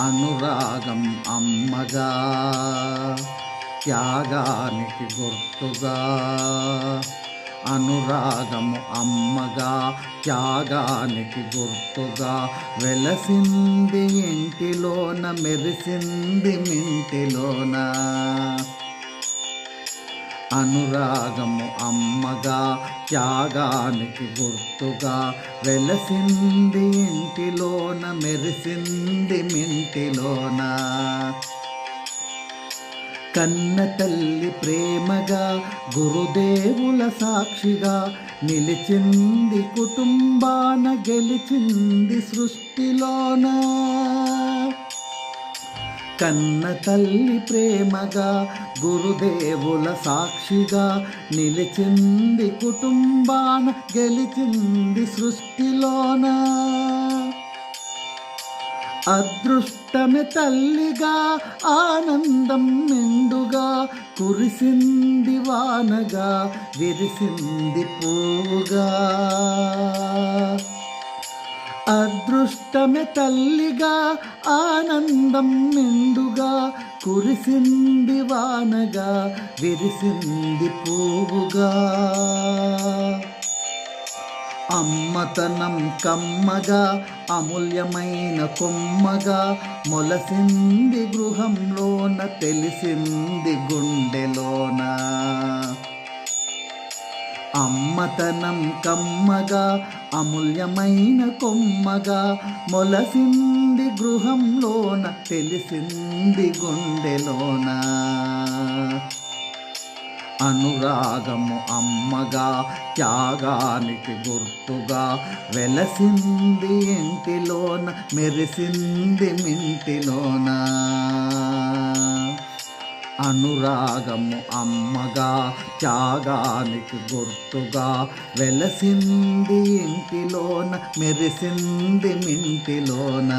అనురాగం అమ్మగా త్యాగానికి గుర్తుగా. అనురాగము అమ్మగా త్యాగానికి గుర్తుగా. వెలసింది ఇంటిలోన మెరిసింది మింటిలోన. అనురాగము అమ్మగా త్యాగానికి గుర్తుగా వెలసింది ఇంటిలోన మెరిసింది మింటిలోన. కన్న తల్లి ప్రేమగా గురుదేవుల సాక్షిగా నిలిచింది కుటుంబాన గెలిచింది సృష్టిలోన. కన్న తల్లి ప్రేమగా గురుదేవుల సాక్షిగా నిలిచింది కుటుంబాన గెలిచింది సృష్టిలోన. అదృష్టమే తల్లిగా ఆనందం నిండుగా కురిసింది వానగా విరిసింది పూగా అదృష్టమే తల్లిగా ఆనందం నిండుగా కురిసింది వానగా విరిసింది పువ్వుగా అమ్మతనం కమ్మగా అమూల్యమైన కొమ్మగా మొలసింది గృహంలోన తెలిసింది గుండెలోన. అమ్మతనం కమ్మగా అమూల్యమైన కొమ్మగా మొలసింది గృహంలోన తెలిసింది గుండెలోన. అనురాగము అమ్మగా త్యాగానికి గుర్తుగా వెలసింది ఇంటిలోన మెరిసింది మింటిలోన. అనురాగము అమ్మగా త్యాగానికి గుర్తుగా. వెలసింది ఇంటిలోన మెరిసింది మింటిలోన.